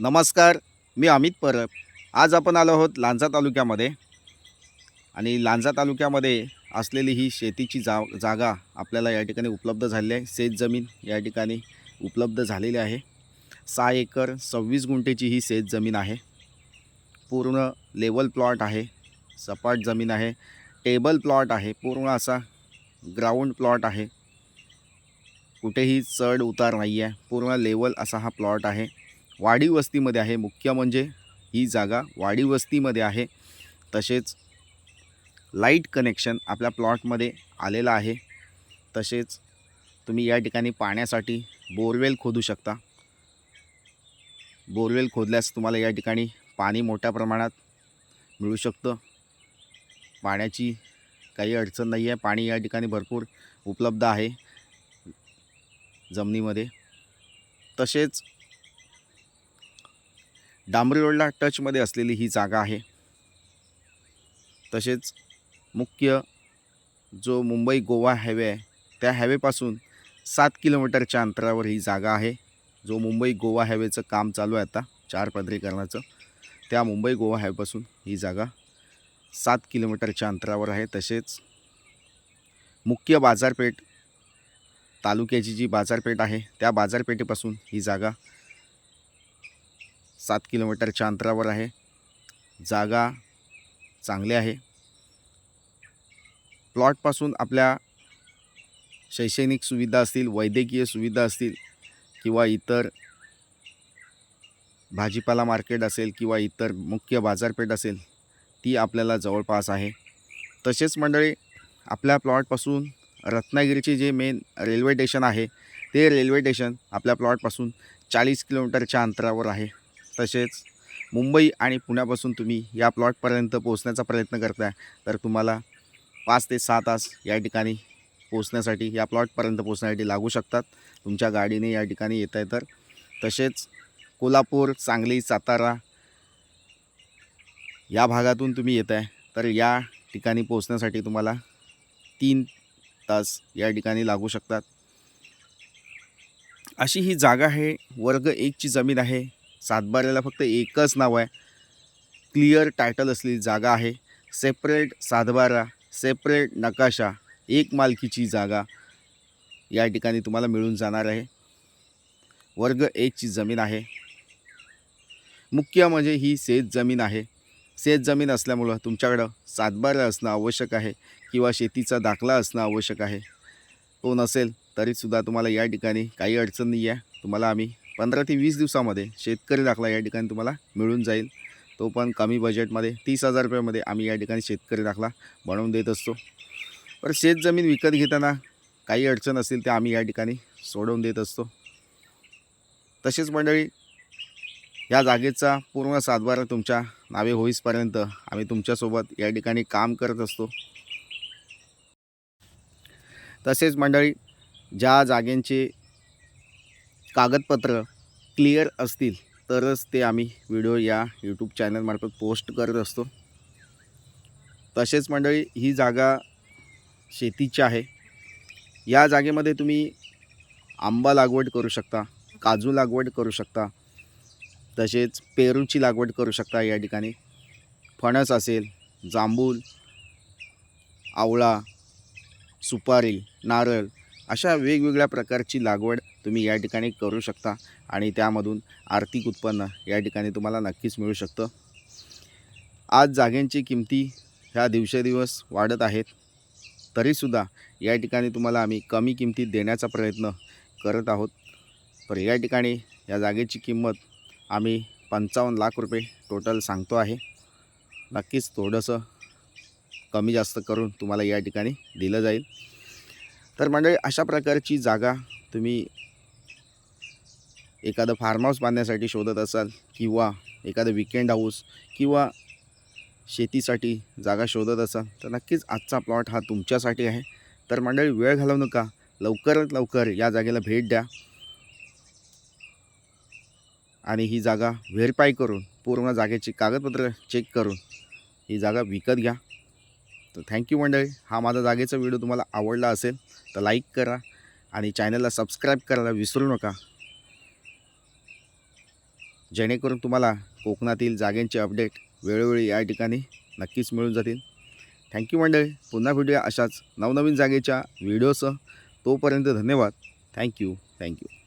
नमस्कार मी अमित परब. आज आपण आलो आहोत लांजा तालुक्यामध्ये. आणि लांजा तालुक्यामध्ये असलेली ही शेतीची जा जागा आपल्याला या ठिकाणी उपलब्ध झालेली आहे. शेतजमीन या ठिकाणी उपलब्ध झालेली आहे. सहा एकर सव्वीस गुंठेची ही शेतजमीन आहे. पूर्ण लेवल प्लॉट आहे. सपाट जमीन आहे. टेबल प्लॉट आहे. पूर्ण असा ग्राउंड प्लॉट आहे. कुठेही चढ उतार नाही आहे पूर्ण लेवल असा हा प्लॉट आहे. वाडी वस्तीमध्ये आहे. मुख्य म्हणजे ही जागा वाडी वस्तीमध्ये आहे. तसेच लाइट कनेक्शन आपल्या प्लॉटमध्ये आलेलं आहे. तसेच तुम्ही या ठिकाणी पाण्यासाठी बोरवेल खोदू शकता. बोरवेल खोदल्यास तुम्हाला या ठिकाणी पाणी मोठ्या प्रमाणात मिळू शकतं. पाण्याची काही अडचण नाही आहे. पाणी या ठिकाणी भरपूर उपलब्ध आहे जमिनीमध्ये. तसेच डांबरी रोडला टचमध्ये असलेली ही जागा आहे. तसेच मुख्य जो मुंबई गोवा हायवे आहे त्या हायवेपासून सात किलोमीटरच्या अंतरावर ही जागा आहे. जो मुंबई गोवा हायवेचं काम चालू आहे आता चार पदरीकरणाचं त्या मुंबई गोवा हायवेपासून ही जागा सात किलोमीटरच्या अंतरावर आहे. तसेच मुख्य बाजारपेठ तालुक्याची जी बाजारपेठ आहे त्या बाजारपेठेपासून ही जागा सात किलोमीटरच्या अंतरावर आहे. जागा चांगली आहे. प्लॉटपासून आपल्या शैक्षणिक सुविधा असतील वैद्यकीय सुविधा असतील किंवा इतर भाजीपाला मार्केट असेल किंवा इतर मुख्य बाजारपेठ असेल ती आपल्याला जवळपास आहे. तसेच मंडळी आपल्या प्लॉटपासून रत्नागिरीचे जे मेन रेल्वे स्टेशन आहे ते रेल्वे स्टेशन आपल्या प्लॉटपासून चाळीस किलोमीटरच्या अंतरावर आहे. तसेच मुंबई आणि पुण्यापासून तुम्ही या प्लॉटपर्यंत पोहोचण्याचा प्रयत्न करताय तर तुम्हाला पाच ते सहा तास या ठिकाणी पोचण्यासाठी या प्लॉटपर्यंत पोचण्यासाठी लागू शकतात. तुमच्या गाडीने या ठिकाणी येत आहे तर. तसेच कोल्हापूर सांगली सातारा या भागातून तुम्ही येत आहे तर या ठिकाणी पोचण्यासाठी तुम्हाला तीन तास या ठिकाणी लागू शकतात. अशी ही जागा आहे वर्ग एकची जमीन आहे. सातबाऱ्याला फक्त एकच नाव आहे. क्लिअर टायटल असलेली जागा आहे. सेपरेट सातबारा सेपरेट नकाशा एक मालकीची जागा या ठिकाणी तुम्हाला मिळून जाणार आहे. वर्ग एकची जमीन आहे. मुख्य म्हणजे ही शेत जमीन आहे. शेत जमीन असल्यामुळं तुमच्याकडं सातबारा असणं आवश्यक आहे किंवा शेतीचा दाखला असणं आवश्यक आहे. तो नसेल तरीसुद्धा तुम्हाला या ठिकाणी काही अडचण नाही आहे तुम्हाला आम्ही पंधरा ते वीस दिवसामध्ये शेतकरी दाखला या ठिकाणी तुम्हाला मिळून जाईल. तो पण कमी बजेटमध्ये तीस हजार रुपयामध्ये आम्ही या ठिकाणी शेतकरी दाखला बनवून देत असतो. पर शेतजमीन विकत घेताना काही अडचण असेल ते आम्ही या ठिकाणी सोडवून देत असतो. तसेच मंडळी या जागेचा पूर्ण सातबारा तुमच्या नावे होईसपर्यंत आम्ही तुमच्यासोबत या ठिकाणी काम करत असतो. तसेच मंडळी ज्या जागेंचे कागदपत्र क्लिअर असतील तरच ते आम्ही व्हिडिओ या यूट्यूब चॅनलमार्फत पोस्ट करत असतो. तसेच मंडळी ही जागा शेतीची आहे. या जागेमध्ये तुम्ही आंबा लागवड करू शकता काजू लागवड करू शकता तसेच पेरूची लागवड करू शकता या ठिकाणी. फणस असेल जांभूल आवळा सुपारी नारळ अशा वेगवेगळ्या प्रकारची लागवड तुम्ही या ठिकाणी करू शकता आणि त्यामधून आर्थिक उत्पन्न या ठिकाणी तुम्हाला नक्कीच मिळू शकतं. आज जागेंची किमती ह्या दिवसेदिवस वाढत आहेत. तरीसुद्धा या ठिकाणी तुम्हाला आम्ही कमी किमतीत देण्याचा प्रयत्न करत आहोत. तर या ठिकाणी या जागेची किंमत आम्ही पंचावन्न लाख रुपये टोटल सांगतो आहे. नक्कीच थोडंसं कमी जास्त करून तुम्हाला या ठिकाणी दिलं जाईल. तर मंडळी अशा प्रकारची जागा तुम्ही एखादं फार्म हाऊस बांधण्यासाठी शोधत असाल किंवा एखादं विकेंड हाऊस किंवा शेतीसाठी जागा शोधत असाल तर नक्कीच आजचा प्लॉट हा तुमच्यासाठी आहे. तर मंडळी वेळ घालवू नका. लवकरात लवकर या जागेला भेट द्या. आणि ही जागा व्हेरीफाय करून पूर्ण जागेची कागदपत्र चेक करून ही जागा विकत घ्या. तर थँक्यू मंडळी. हा माझा जागेचा व्हिडिओ तुम्हाला आवडला असेल तर लाईक करा. आणि चॅनलला सबस्क्राईब करायला विसरू नका. जेणेकरून तुम्हाला कोकणातील जागेंचे अपडेट वेळोवेळी या ठिकाणी नक्कीच मिळून जातील. थँक्यू मंडळी. पुन्हा भेटूया अशाच नवनवीन जागेच्या व्हिडिओसह तोपर्यंत धन्यवाद. Thank you thank you